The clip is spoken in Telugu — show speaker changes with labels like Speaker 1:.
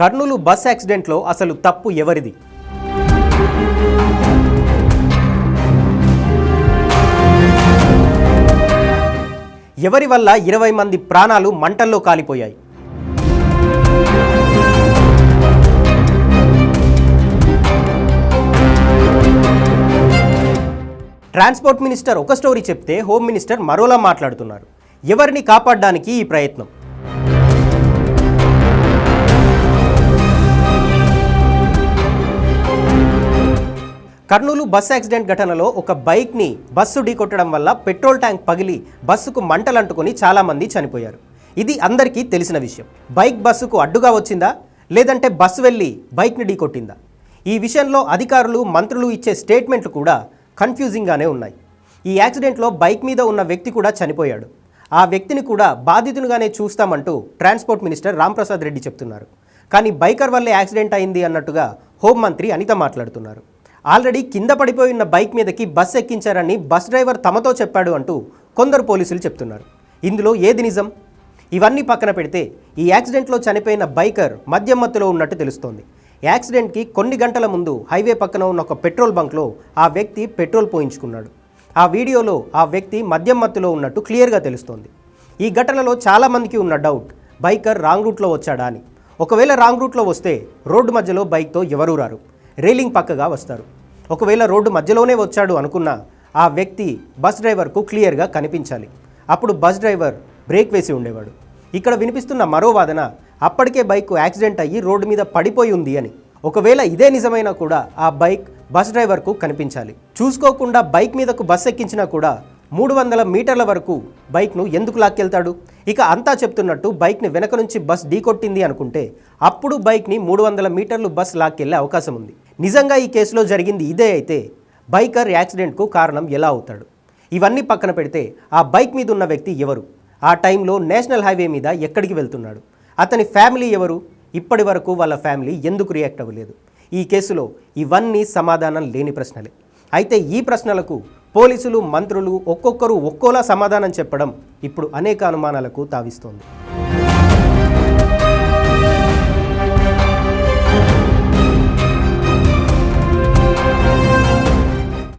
Speaker 1: కర్నూలు బస్ యాక్సిడెంట్లో అసలు తప్పు ఎవరిది? ఎవరి వల్ల ఇరవై మంది ప్రాణాలు మంటల్లో కాలిపోయాయి? ట్రాన్స్పోర్ట్ మినిస్టర్ ఒక స్టోరీ చెప్తే హోమ్ మినిస్టర్ మరోలా మాట్లాడుతున్నారు. ఎవరిని కాపాడడానికి ఈ ప్రయత్నం? కర్నూలు బస్ యాక్సిడెంట్ ఘటనలో ఒక బైక్ని బస్సు ఢీకొట్టడం వల్ల పెట్రోల్ ట్యాంక్ పగిలి బస్సుకు మంటలంటుకొని చాలామంది చనిపోయారు. ఇది అందరికీ తెలిసిన విషయం. బైక్ బస్సుకు అడ్డుగా వచ్చిందా? లేదంటే బస్సు వెళ్ళి బైక్ని ఢీకొట్టిందా? ఈ విషయంలో అధికారులు మంత్రులు ఇచ్చే స్టేట్మెంట్లు కూడా కన్ఫ్యూజింగ్గానే ఉన్నాయి. ఈ యాక్సిడెంట్లో బైక్ మీద ఉన్న వ్యక్తి కూడా చనిపోయాడు. ఆ వ్యక్తిని కూడా బాధితునిగానే చూస్తామంటూ ట్రాన్స్పోర్ట్ మినిస్టర్ రాంప్రసాద్ రెడ్డి చెప్తున్నారు. కానీ బైకర్ వల్లే యాక్సిడెంట్ అయింది అన్నట్టుగా హోంమంత్రి అనిత మాట్లాడుతున్నారు. ఆల్రెడీ కింద పడిపోయి ఉన్న బైక్ మీదకి బస్ ఎక్కించారని బస్ డ్రైవర్ తమతో చెప్పాడు అంటూ కొందరు పోలీసులు చెప్తున్నారు. ఇందులో ఏది నిజం? ఇవన్నీ పక్కన పెడితే ఈ యాక్సిడెంట్లో చనిపోయిన బైకర్ మద్యం మత్తులో ఉన్నట్టు తెలుస్తోంది. యాక్సిడెంట్కి కొన్ని గంటల ముందు హైవే పక్కన ఉన్న ఒక పెట్రోల్ బంక్లో ఆ వ్యక్తి పెట్రోల్ పోయించుకున్నాడు. ఆ వీడియోలో ఆ వ్యక్తి మద్యం మత్తులో ఉన్నట్టు క్లియర్గా తెలుస్తోంది. ఈ ఘటనలో చాలామందికి ఉన్న డౌట్ బైకర్ రాంగ్ రూట్లో వచ్చాడా అని. ఒకవేళ రాంగ్ రూట్లో వస్తే రోడ్డు మధ్యలో బైక్తో ఎవరూ రారు. రైలింగ్ పక్కగా వస్తారు. ఒకవేళ రోడ్డు మధ్యలోనే వచ్చాడు అనుకున్నా ఆ వ్యక్తి బస్ డ్రైవర్కు క్లియర్గా కనిపించాలి. అప్పుడు బస్ డ్రైవర్ బ్రేక్ వేసి ఉండేవాడు. ఇక్కడ వినిపిస్తున్న మరో వాదన అప్పటికే బైక్ యాక్సిడెంట్ అయ్యి రోడ్డు మీద పడిపోయి ఉంది అని. ఒకవేళ ఇదే నిజమైనా కూడా ఆ బైక్ బస్ డ్రైవర్కు కనిపించాలి. చూసుకోకుండా బైక్ మీదకు బస్ ఎక్కించినా కూడా మూడు వందల మీటర్ల వరకు బైక్ను ఎందుకు లాక్కెళ్తాడు? ఇక అంతా చెప్తున్నట్టు బైక్ని వెనక నుంచి బస్ ఢీకొట్టింది అనుకుంటే అప్పుడు బైక్ని మూడు వందల మీటర్లు బస్ లాక్కెళ్ళే అవకాశం ఉంది. నిజంగా ఈ కేసులో జరిగింది ఇదే అయితే బైకర్ యాక్సిడెంట్కు కారణం ఎలా అవుతాడు? ఇవన్నీ పక్కన పెడితే ఆ బైక్ మీద ఉన్న వ్యక్తి ఎవరు? ఆ టైంలో నేషనల్ హైవే మీద ఎక్కడికి వెళ్తున్నాడు? అతని ఫ్యామిలీ ఎవరు? ఇప్పటి వరకు వాళ్ళ ఫ్యామిలీ ఎందుకు రియాక్ట్ అవ్వలేదు? ఈ కేసులో ఇవన్నీ సమాధానం లేని ప్రశ్నలే. అయితే ఈ ప్రశ్నలకు పోలీసులు మంత్రులు ఒక్కొక్కరు ఒక్కోలా సమాధానం చెప్పడం ఇప్పుడు అనేక అనుమానాలకు తావిస్తోంది.